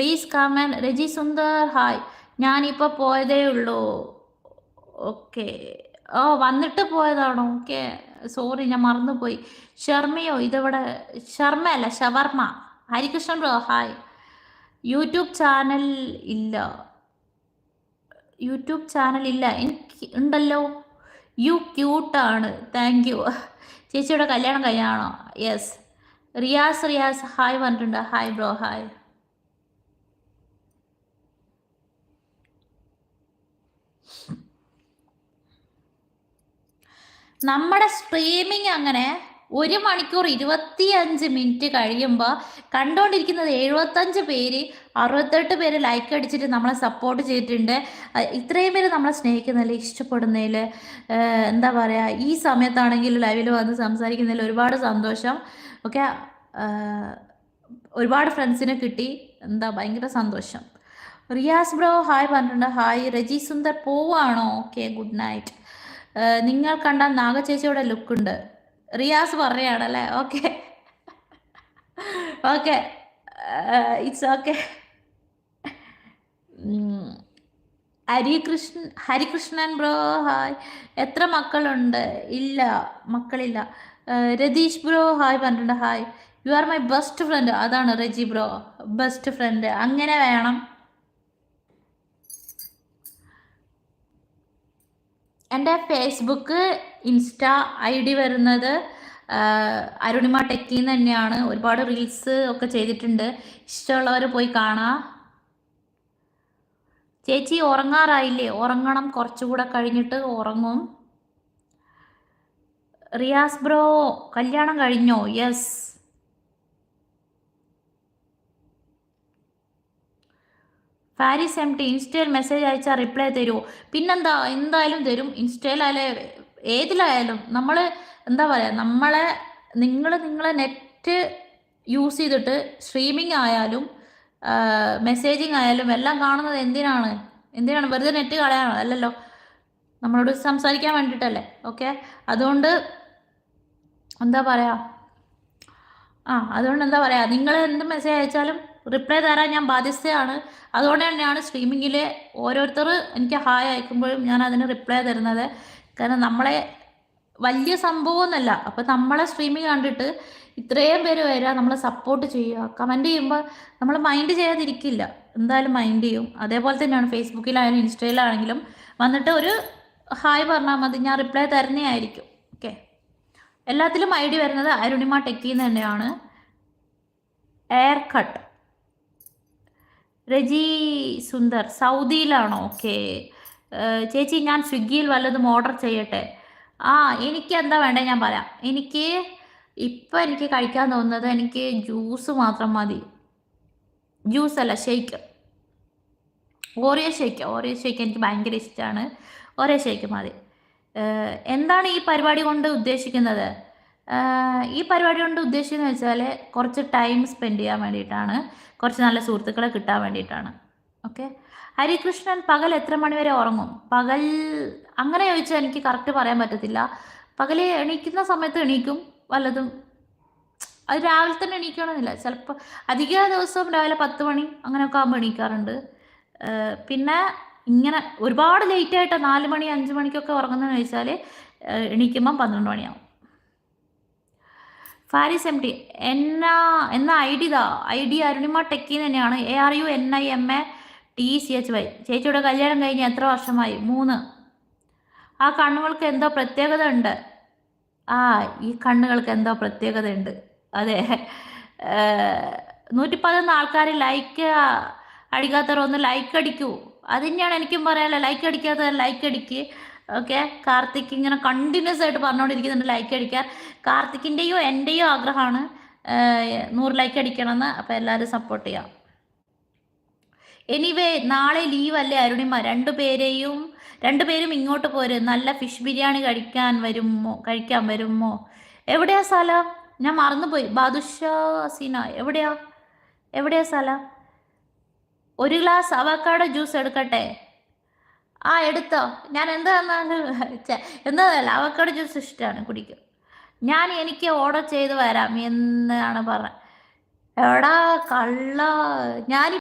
Please come on Reji Sundar hi ഞാനിപ്പോൾ പോയതേ ഉള്ളൂ. ഓക്കെ ഓ വന്നിട്ട് പോയതാണോ? ഓക്കെ സോറി ഞാൻ മറന്നുപോയി. ശർമ്മയോ ഇതവിടെ? ശർമ്മ അല്ല ഷവർമ്മ Harikrishnan bro hi YouTube channel ഇല്ല. യൂട്യൂബ് ചാനൽ ഇല്ല. എനിക്ക് ഉണ്ടല്ലോ. യു ക്യൂട്ടാണ് താങ്ക് യു ചേച്ചിയുടെ കല്യാണം കഴിഞ്ഞാണോ യെസ് റിയാസ് റിയാസ് ഹായ് പറഞ്ഞിട്ടുണ്ട്. ഹായ് ബ്രോ ഹായ് നമ്മുടെ സ്ട്രീമിംഗ് അങ്ങനെ ഒരു മണിക്കൂർ ഇരുപത്തിയഞ്ച് മിനിറ്റ് കഴിയുമ്പോൾ കണ്ടുകൊണ്ടിരിക്കുന്നത് എഴുപത്തഞ്ച് പേര് അറുപത്തെട്ട് പേര് ലൈക്ക് അടിച്ചിട്ട് നമ്മളെ സപ്പോർട്ട് ചെയ്തിട്ടുണ്ട്. ഇത്രയും പേര് നമ്മളെ സ്നേഹിക്കുന്നതിൽ ഇഷ്ടപ്പെടുന്നതിൽ എന്താ പറയുക ഈ സമയത്താണെങ്കിൽ ലൈവിൽ വന്ന് സംസാരിക്കുന്നതിൽ ഒരുപാട് സന്തോഷം. ഓക്കെ ഒരുപാട് ഫ്രണ്ട്സിനെ കിട്ടി. എന്താ ഭയങ്കര സന്തോഷം. റിയാസ് ബ്രോ ഹായ് പറഞ്ഞിട്ടുണ്ട്. ഹായ്. രജി സുന്ദർ പോവാണോ? ഓക്കെ ഗുഡ് നൈറ്റ് നിങ്ങൾ കണ്ട നാഗചേച്ചിയുടെ ലുക്കുണ്ട്. Riyas പറയാണല്ലേ okay. Okay. It's okay. Harikrishnan Harikrishnan bro hi. എത്ര മക്കളുണ്ട്? ഇല്ല മക്കളില്ല. രതീഷ് ബ്രോ ഹായ് പറഞ്ഞിട്ടുണ്ട്. Hi. You are my best friend. അതാണ് റെജി ബ്രോ. Best friend. അങ്ങനെ വേണം. എന്റെ ഫേസ്ബുക്ക് ഇൻസ്റ്റ ഐ ഡി വരുന്നത് അരുണിമ അരുണിമ ടെക്കിന്ന് തന്നെയാണ്. ഒരുപാട് റീൽസ് ഒക്കെ ചെയ്തിട്ടുണ്ട്. ഇഷ്ടമുള്ളവർ പോയി കാണാം. ചേച്ചി ഉറങ്ങാറായില്ലേ? ഉറങ്ങണം. കുറച്ചുകൂടെ കഴിഞ്ഞിട്ട് ഉറങ്ങും. റിയാസ് ബ്രോ കല്യാണം കഴിഞ്ഞോ? യെസ്. ഫാരിസ് എം ടി ഇൻസ്റ്റയിൽ മെസ്സേജ് അയച്ചാൽ റിപ്ലൈ തരുമോ പിന്നെന്താ എന്തായാലും തരും. ഇൻസ്റ്റയിലായാലും ഏതിലായാലും നമ്മൾ എന്താ പറയുക നമ്മളെ നിങ്ങൾ നിങ്ങളെ നെറ്റ് യൂസ് ചെയ്തിട്ട് സ്ട്രീമിംഗ് ആയാലും മെസ്സേജിങ് ആയാലും എല്ലാം കാണുന്നത് എന്തിനാണ്? എന്തിനാണ്? വെറുതെ നെറ്റ് കളയാനോ അല്ലല്ലോ. നമ്മളോട് സംസാരിക്കാൻ വേണ്ടിയിട്ടല്ലേ ഓക്കെ അതുകൊണ്ട് എന്താ പറയുക ആ അതുകൊണ്ട് എന്താ പറയുക നിങ്ങൾ എന്ത് മെസ്സേജ് അയച്ചാലും റിപ്ലൈ തരാൻ ഞാൻ ബാധ്യസ്ഥയാണ്. അതുകൊണ്ട് തന്നെയാണ് സ്ട്രീമിങ്ങിൽ ഓരോരുത്തർ എനിക്ക് ഹായ് അയക്കുമ്പോഴും ഞാൻ അതിന് റിപ്ലൈ തരുന്നത്. കാരണം നമ്മളെ വലിയ സംഭവമൊന്നുമല്ല. അപ്പോൾ നമ്മളെ സ്ട്രീമിങ് കണ്ടിട്ട് ഇത്രയും പേര് വരിക നമ്മളെ സപ്പോർട്ട് ചെയ്യുക. കമന്റ് ചെയ്യുമ്പോൾ നമ്മൾ മൈൻഡ് ചെയ്യാതിരിക്കില്ല. എന്തായാലും മൈൻഡ് ചെയ്യും. അതേപോലെ തന്നെയാണ് ഫേസ്ബുക്കിലായാലും ഇൻസ്റ്റയിലാണെങ്കിലും വന്നിട്ട് ഒരു ഹായ് പറഞ്ഞാൽ മതി ഞാൻ റിപ്ലൈ തരുന്നതായിരിക്കും ഓക്കെ എല്ലാത്തിലും ഐ ഡി വരുന്നത് അരുണിമ ടെക്കിന്ന് തന്നെയാണ്. എയർ കട്ട് രജി സുന്ദർ സൗദിയിലാണോ? ഓക്കെ ചേച്ചി ഞാൻ സ്വിഗ്ഗിയിൽ വല്ലതും ഓർഡർ ചെയ്യട്ടെ? ആ എനിക്ക് എന്താ വേണ്ടത് ഞാൻ പറയാം. എനിക്ക് ഇപ്പം എനിക്ക് കഴിക്കാൻ തോന്നുന്നത് എനിക്ക് ജ്യൂസ് മാത്രം മതി. ജ്യൂസ് അല്ല shake Oreo shake Oreo shake എനിക്ക് ഭയങ്കര ഇഷ്ടമാണ് ഓറിയോ ഷേക്ക് മതി. എന്താണ് ഈ പരിപാടി കൊണ്ട് ഉദ്ദേശിക്കുന്നത്? ഈ പരിപാടി കൊണ്ട് ഉദ്ദേശിക്കുന്നത് വെച്ചാൽ കുറച്ച് ടൈം സ്പെൻഡ് ചെയ്യാൻ വേണ്ടിയിട്ടാണ്. കുറച്ച് നല്ല സുഹൃത്തുക്കളെ കിട്ടാൻ വേണ്ടിയിട്ടാണ്. ഓക്കെ ഹരികൃഷ്ണൻ പകൽ എത്ര മണിവരെ ഉറങ്ങും? പകൽ അങ്ങനെ ചോദിച്ചാൽ എനിക്ക് കറക്റ്റ് പറയാൻ പറ്റത്തില്ല. പകൽ എണീക്കുന്ന സമയത്ത് എണീക്കും. വല്ലതും അത് രാവിലെ തന്നെ എണീക്കണമെന്നില്ല ചിലപ്പോൾ അധിക ദിവസവും രാവിലെ പത്ത് മണി അങ്ങനെയൊക്കെ ആകുമ്പോൾ എണീക്കാറുണ്ട്. പിന്നെ ഇങ്ങനെ ഒരുപാട് ലേറ്റ് ആയിട്ട് നാല് മണി അഞ്ച് മണിക്കൊക്കെ ഉറങ്ങുന്നതെന്ന് ചോദിച്ചാൽ എണീക്കുമ്പം പന്ത്രണ്ട് മണിയാവും. ഫാരിസ് എം ടി എന്നാ എന്ന ഐ ഡി ഇതാ. ഐ ഡി അരുണിമ ടെക്കി തന്നെയാണ്. A R U N I M A T C H Y ചേച്ചിയുടെ കല്യാണം കഴിഞ്ഞ് എത്ര വർഷമായി? മൂന്ന്. ആ കണ്ണുകൾക്ക് എന്തോ പ്രത്യേകത ഉണ്ട്. ആ ഈ കണ്ണുകൾക്ക് എന്തോ പ്രത്യേകത ഉണ്ട്. അതെ. നൂറ്റി പതിനൊന്ന് ആൾക്കാർ ലൈക്ക് അടിക്കാത്തവർ ഒന്ന് ലൈക്ക് അടിക്കൂ. അത് തന്നെയാണ് എനിക്കും പറയാനുള്ളത്. ലൈക്ക് അടിക്കാത്തവർ ലൈക്ക് അടിക്ക്. ഓക്കെ കാർത്തിക് ഇങ്ങനെ കണ്ടിന്യൂസ് ആയിട്ട് പറഞ്ഞുകൊണ്ടിരിക്കുന്നുണ്ട് ലൈക്ക് അടിക്കാൻ. കാർത്തിക്കിന്റെയോ എന്റെയോ ആഗ്രഹമാണ് നൂറ് ലൈക്ക് അടിക്കണമെന്ന്. അപ്പോൾ എല്ലാവരും സപ്പോർട്ട് ചെയ്യാം. എനിവേ നാളെ ലീവ് അല്ലേ അരുണിമ രണ്ടുപേരെയും രണ്ടുപേരും ഇങ്ങോട്ട് പോര്. നല്ല ഫിഷ് ബിരിയാണി കഴിക്കാൻ വരുമോ? കഴിക്കാൻ വരുമോ? എവിടെയാ സ്ഥലം ഞാൻ മറന്നുപോയി. ബാദുഷാ സീന എവിടെയാ? എവിടെയാ സ്ഥലം ഒരു ഗ്ലാസ് അവക്കാടോ ജ്യൂസ് എടുക്കട്ടെ? ആ എടുത്തോ. ഞാൻ എന്താ എന്താന്നല്ല അവക്കോട് ജ്യൂസ് ഇഷ്ടമാണ് കുടിക്കും. ഞാൻ എനിക്ക് ഓർഡർ ചെയ്ത് വരാം എന്നാണ് പറഞ്ഞത് എടാ കള്ള. ഞാൻ